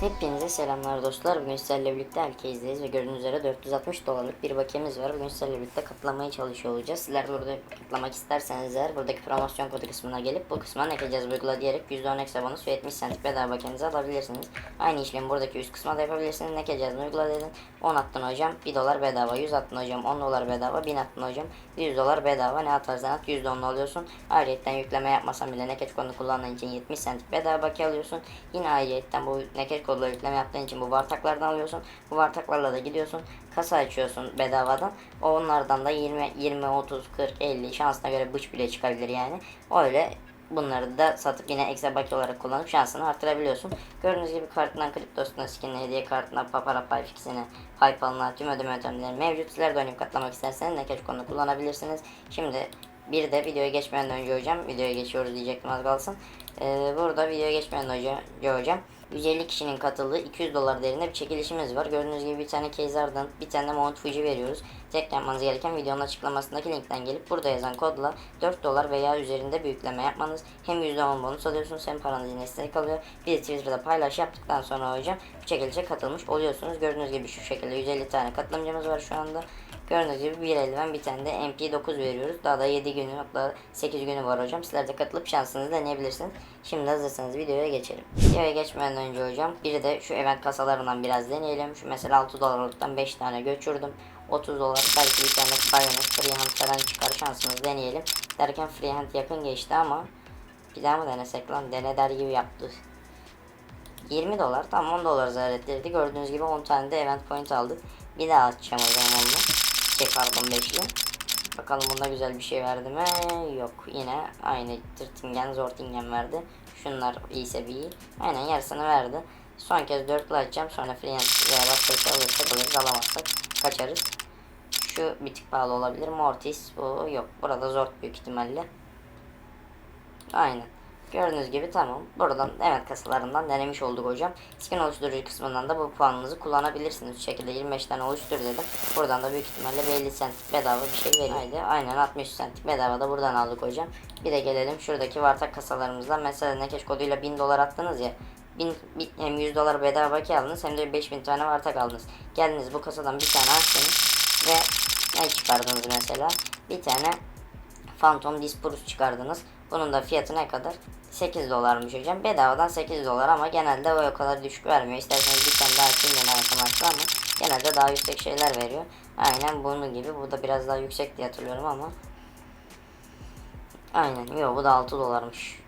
Hepinize selamlar dostlar. Bugün sizlerle birlikte herkesteyiz ve gördüğünüz üzere 460 dolarlık bir bakiyemiz var. Bugün sizlerle birlikte katlamaya çalışıyor olacağız. Sizler de burada katlamak isterseniz eğer buradaki promosyon kodu kısmına gelip bu kısma ne ekeceğiz uygula diyerek %10 ekstra bonus ve 70 cent bedava bakiyenizi alabilirsiniz. Aynı işlemi buradaki üst kısma da yapabilirsiniz. Ne ekeceğiz uygula dedin. 10 attın hocam 1 dolar bedava. 100 attın hocam 10 dolar bedava. 1000 attın hocam 100 dolar bedava. Ne atarsan at %10 alıyorsun. Ayrıyetten yükleme yapmasan bile naked kodunu kullandığın için 70 cent bedava bakiye alıyorsun. Yine ayrıyetten bu naked kodla yükleme yaptığın için bu vartaklardan alıyorsun. Bu vartaklarla da gidiyorsun. Kasa açıyorsun bedavadan. Onlardan da 20, 20, 30, 40, 50 şansına göre bıç bile çıkabilir yani. Öyle bunları da satıp yine ekstra bakiye olarak kullanıp şansını artırabiliyorsun. Gördüğünüz gibi kartından kriptosuna, skinine, hediye kartına, papara payfixine, paypalına tüm ödeme yöntemleri mevcut. Sizler de oynayıp katlamak isterseniz naked kodunu kullanabilirsiniz. Şimdi bir de videoya geçmeden önce hocam, videoya geçiyoruz diyecektim az kalsın. Ee, burada videoya geçmeden önce hocam 150 kişinin katıldığı 200 dolar değerinde bir çekilişimiz var. Gördüğünüz gibi bir tane Kezar'dan bir tane de Mount Fuji veriyoruz. Tek yapmanız gereken videonun açıklamasındaki linkten gelip burada yazan kodla 4 dolar veya üzerinde bir yükleme yapmanız. Hem %10 bonus alıyorsunuz hem paranız yine size kalıyor. Bir de Twitter'da paylaş yaptıktan sonra hocam bu çekilişe katılmış oluyorsunuz. Gördüğünüz gibi şu şekilde 150 tane katılımcımız var şu anda. Gördüğünüz gibi bir eldiven bir tane de MP9 veriyoruz. Daha da 7 günü hatta 8 günü var hocam. Sizler de katılıp şansınızı deneyebilirsiniz. Şimdi hazırsanız videoya geçelim. Videoya geçmeden önce hocam bir de şu event kasalarından biraz deneyelim. Şu mesela 6 dolarlıktan 5 tane göçürdüm. 30 dolar belki bir tane Bionis Freehand falan çıkar şansımızı deneyelim. Derken Freehand yakın geçti ama bir daha mı denesek lan dene der gibi yaptı. 20 dolar tam 10 dolar zarar ettirdi. Gördüğünüz gibi 10 tane de event point aldık. Bir daha atacağım o zaman onu. Pardon 5'li. Bakalım bunda güzel bir şey verdi mi? Yok. Yine aynı Tırtingen, Zortingen verdi. Şunlar iyiyse bir iyi. Aynen yarısını verdi. Son kez 4'lü açacağım. Sonra Freehand veya başka bir şey alırsak alırız. Alamazsak kaçarız. Şu bir tık pahalı olabilir. Mortis bu yok. Burada zor büyük ihtimalle. Aynen. Gördüğünüz gibi tamam. Buradan evet kasalarından denemiş olduk hocam. Skin oluşturucu kısmından da bu puanınızı kullanabilirsiniz. Bu şekilde 25 tane oluştur dedim. Buradan da büyük ihtimalle bir 50 cent bedava bir şey veriyor. Haydi aynen 60 cent bedava da buradan aldık hocam. Bir de gelelim şuradaki vartak kasalarımızdan. Mesela Nekeş koduyla 1000 dolar attınız ya. 1000, bir- hem 100 dolar bedava bakiye aldınız hem de 5000 tane vartak aldınız. Geldiniz bu kasadan bir tane açtınız ve ne çıkardınız mesela? Bir tane Phantom Dispurus çıkardınız. Bunun da fiyatı ne kadar? 8 dolarmış hocam. Bedavadan 8 dolar ama genelde o kadar düşük vermiyor. İsterseniz bir tane daha açayım yine arkadaşlar ama genelde daha yüksek şeyler veriyor. Aynen bunun gibi. Bu da biraz daha yüksek diye hatırlıyorum ama. Aynen. Yok bu da 6 dolarmış.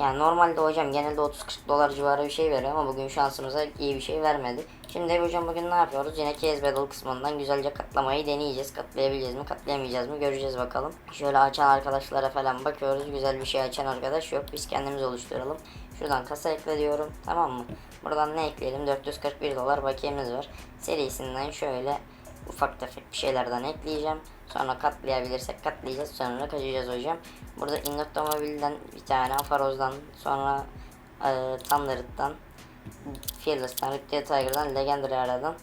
Yani normalde hocam genelde 30-40 dolar civarı bir şey veriyor ama bugün şansımıza iyi bir şey vermedi. Şimdi hocam bugün ne yapıyoruz? Yine Case Battle kısmından güzelce katlamayı deneyeceğiz. Katlayabileceğiz mi, katlayamayacağız mı göreceğiz bakalım. Şöyle açan arkadaşlara falan bakıyoruz. Güzel bir şey açan arkadaş yok. Biz kendimiz oluşturalım. Şuradan kasa ekle diyorum. Tamam mı? Buradan ne ekleyelim? 441 dolar bakiyemiz var. Serisinden şöyle ufak tefek bir şeylerden ekleyeceğim. Sonra katlayabilirsek katlayacağız. Sonra kaçacağız hocam. Burada Innotomobil'den bir tane, Afaroz'dan, sonra e, Thunder'dan, Fearless'tan, Riptide Tiger'dan, Legendary aradan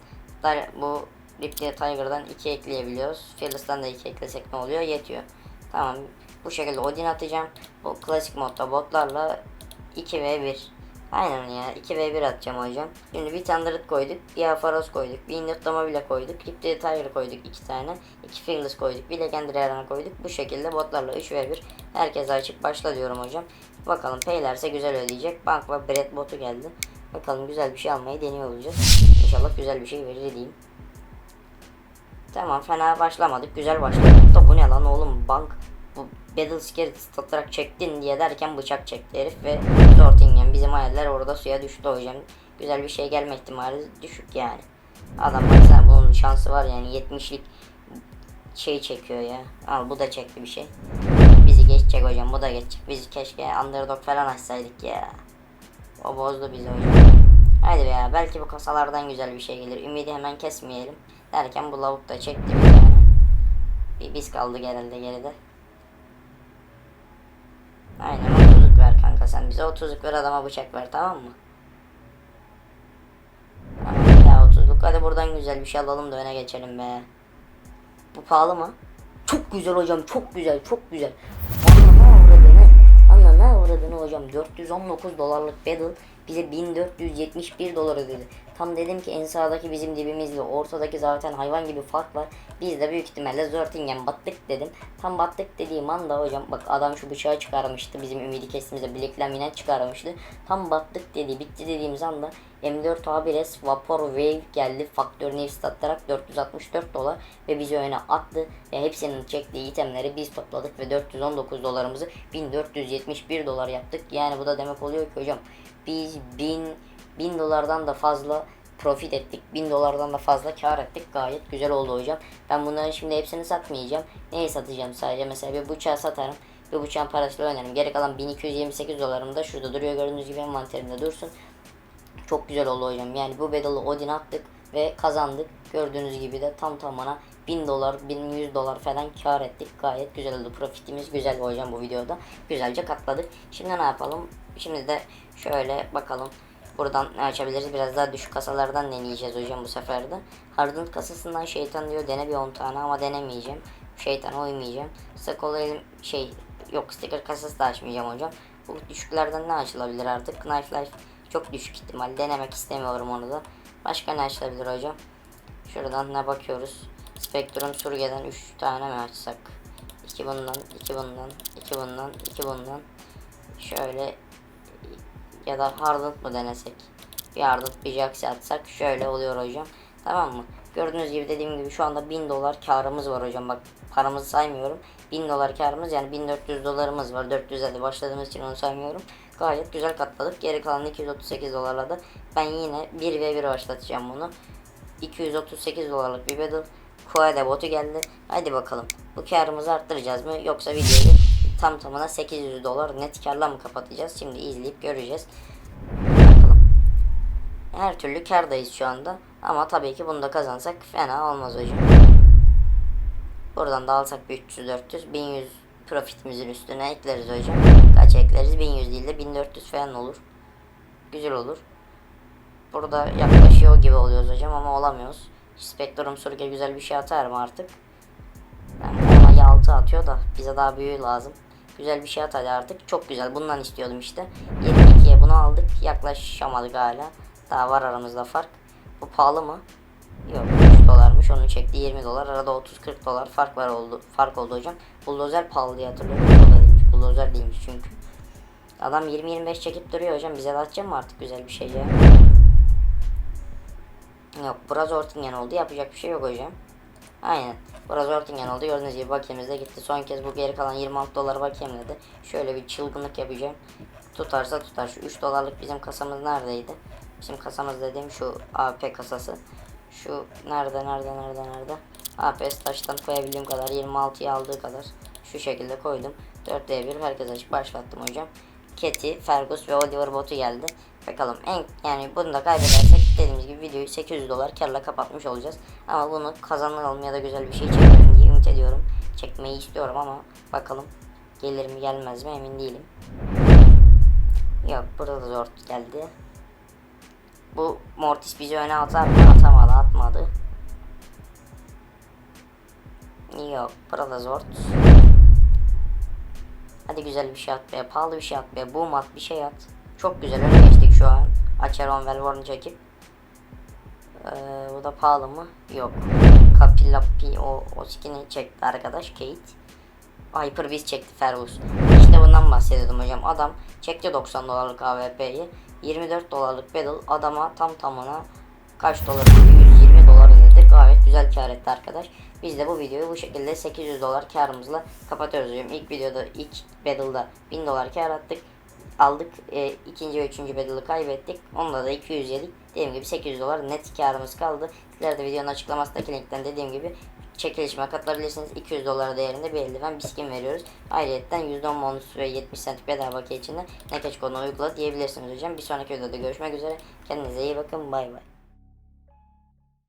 da bu Riptide Tiger'dan 2 ekleyebiliyoruz. Fearless'tan da 2 eklesek ne oluyor? Yetiyor. Tamam. Bu şekilde Odin atacağım. Bu klasik modda botlarla 2v1. Aynen ya 2v1 atacağım hocam. Şimdi bir Thunderit koyduk, bir Afaros koyduk, bir Indotomobile koyduk, Riptide Tiger koyduk 2 tane, 2 Fearless koyduk, bir Legendary Arena koyduk. Bu şekilde botlarla 3v1 herkese açıp başla diyorum hocam. Bakalım paylerse güzel ödeyecek. Bank ve Bread botu geldi. Bakalım güzel bir şey almayı deniyor olacağız. İnşallah güzel bir şey verir diyeyim. Tamam fena başlamadık. Güzel başladık da bu ne lan oğlum bank Battle Scared satarak çektin diye derken bıçak çekti herif ve Zortingen bizim hayaller orada suya düştü hocam. Güzel bir şey gelme ihtimali düşük yani. Adam baksana bunun şansı var yani 70'lik şey çekiyor ya. Al bu da çekti bir şey. Bizi geçecek hocam bu da geçecek. Biz keşke underdog falan açsaydık ya. O bozdu bizi hocam. Haydi be ya belki bu kasalardan güzel bir şey gelir. Ümidi hemen kesmeyelim. Derken bu lavuk da çekti bir. Bir biz kaldık herhalde geride. Aynen 30'luk ver kanka sen bize 30'luk ver adama bıçak ver tamam mı? Ya 30'luk hadi buradan güzel bir şey alalım da öne geçelim be. Bu pahalı mı? Çok güzel hocam çok güzel çok güzel. Anlama uğradığını anlama uğradığını hocam 419 dolarlık battle bize 1471 dolar ödedi. Tam dedim ki en sağdaki bizim dibimizle ortadaki zaten hayvan gibi fark var. Biz de büyük ihtimalle Zörtingen battık dedim. Tam battık dediğim anda hocam bak adam şu bıçağı çıkarmıştı. Bizim ümidi kestiğimizde Black Laminate çıkarmıştı. Tam battık dedi bitti dediğimiz anda M4 A1S Vapor Wave geldi. Faktör nefs satarak 464 dolar ve bizi öne attı. Ve hepsinin çektiği itemleri biz topladık ve 419 dolarımızı 1471 dolar yaptık. Yani bu da demek oluyor ki hocam biz 1000 1000 dolardan da fazla profit ettik. 1000 dolardan da fazla kar ettik. Gayet güzel oldu hocam. Ben bunların şimdi hepsini satmayacağım. Neyi satacağım sadece? Mesela bir bıçağı satarım. Bir bıçağın parasıyla oynarım. Geri kalan 1228 dolarım da şurada duruyor. Gördüğünüz gibi envanterimde dursun. Çok güzel oldu hocam. Yani bu battle'ı Odin attık ve kazandık. Gördüğünüz gibi de tam tamına 1000 dolar, 1100 dolar falan kar ettik. Gayet güzel oldu. Profitimiz güzel hocam bu videoda. Güzelce katladık. Şimdi ne yapalım? Şimdi de şöyle bakalım. Buradan ne açabiliriz? Biraz daha düşük kasalardan deneyeceğiz hocam bu sefer de. Hardened kasasından şeytan diyor dene bir 10 tane ama denemeyeceğim. Şeytana uymayacağım. Stack elim şey yok sticker kasası da açmayacağım hocam. Bu düşüklerden ne açılabilir artık? Knife Life çok düşük ihtimal. Denemek istemiyorum onu da. Başka ne açılabilir hocam? Şuradan ne bakıyoruz? Spectrum Surge'den 3 tane mi açsak? 2 bundan, 2 bundan, 2 bundan, 2 bundan. Şöyle ya da Hardened mı denesek? Bir Hardened bir Jax'i atsak şöyle oluyor hocam. Tamam mı? Gördüğünüz gibi dediğim gibi şu anda 1000 dolar karımız var hocam. Bak paramızı saymıyorum. 1000 dolar karımız yani 1400 dolarımız var. 450 başladığımız için onu saymıyorum. Gayet güzel katladık. Geri kalan 238 dolarla da ben yine 1v1 başlatacağım bunu. 238 dolarlık bir battle. Kuade botu geldi. Hadi bakalım. Bu karımızı arttıracağız mı? Yoksa videoyu tam tamına 800 dolar net karla mı kapatacağız? Şimdi izleyip göreceğiz. Bakalım. Her türlü kardayız şu anda. Ama tabii ki bunu da kazansak fena olmaz hocam. Buradan da alsak bir 300-400, 1100 profitimizin üstüne ekleriz hocam. Kaç ekleriz? 1100 değil de 1400 falan olur. Güzel olur. Burada yaklaşıyor gibi oluyoruz hocam ama olamıyoruz. Spektrum Surge güzel bir şey atar mı artık? Yani ona yaltı atıyor da bize daha büyüğü lazım. Güzel bir şey at hadi artık. Çok güzel. Bundan istiyordum işte. 22'ye bunu aldık. Yaklaşamadık hala. Daha var aramızda fark. Bu pahalı mı? Yok 3 dolarmış. Onu çekti 20 dolar. Arada 30-40 dolar fark var oldu. Fark oldu hocam. Bulldozer pahalı diye hatırlıyorum. O da değilmiş. Bulldozer değilmiş çünkü. Adam 20-25 çekip duruyor hocam. Bize de atacak mı artık güzel bir şey ya? Yok biraz Ortingen oldu. Yapacak bir şey yok hocam. Aynen. Biraz Ortingen oldu. Gördüğünüz gibi bakiyemiz de gitti. Son kez bu geri kalan 26 dolar bakiyemledi. Şöyle bir çılgınlık yapacağım. Tutarsa tutar. Şu 3 dolarlık bizim kasamız neredeydi? Bizim kasamız dediğim şu AP kasası. Şu nerede nerede nerede nerede? AP taştan koyabildiğim kadar 26'ya aldığı kadar şu şekilde koydum. 4'te 1 herkes açıp başlattım hocam. Keti, Fergus ve Oliver botu geldi. Bakalım en yani bunu da kaybedersek dediğimiz gibi videoyu 800 dolar karla kapatmış olacağız. Ama bunu kazanalım ya da güzel bir şey çekelim diye ümit ediyorum. Çekmeyi istiyorum ama bakalım gelir mi gelmez mi emin değilim. Yok burada da zor geldi. Bu Mortis bizi öne atar mı? Atamadı atmadı. Yok burada zor. Hadi güzel bir şey at be. Pahalı bir şey at be. Boom at bir şey at. Çok güzel öne geçtik şu an. Acheron Velvorn'u çekip. Ee, bu da pahalı mı? Yok. Kapilapi o, o skin'i çekti arkadaş Kate. Hyper Beast çekti Fergus. İşte bundan bahsediyordum hocam. Adam çekti 90 dolarlık AWP'yi. 24 dolarlık battle adama tam tamına kaç dolar 120 dolar ödedi. Gayet güzel kar etti arkadaş. Biz de bu videoyu bu şekilde 800 dolar karımızla kapatıyoruz hocam. İlk videoda ilk battle'da 1000 dolar kar attık. Aldık. E, ikinci ve üçüncü battle'ı kaybettik. Onda da 200 yedik. Dediğim gibi 800 dolar net karımız kaldı. Sizler de videonun açıklamasındaki linkten dediğim gibi çekilişime katılabilirsiniz. 200 dolar değerinde bir eldiven bir skin veriyoruz. Ayrıca %10 bonus ve 70 cent bedava içinde Nekeç kodunu uygula diyebilirsiniz hocam. Bir sonraki videoda görüşmek üzere. Kendinize iyi bakın. Bay bay.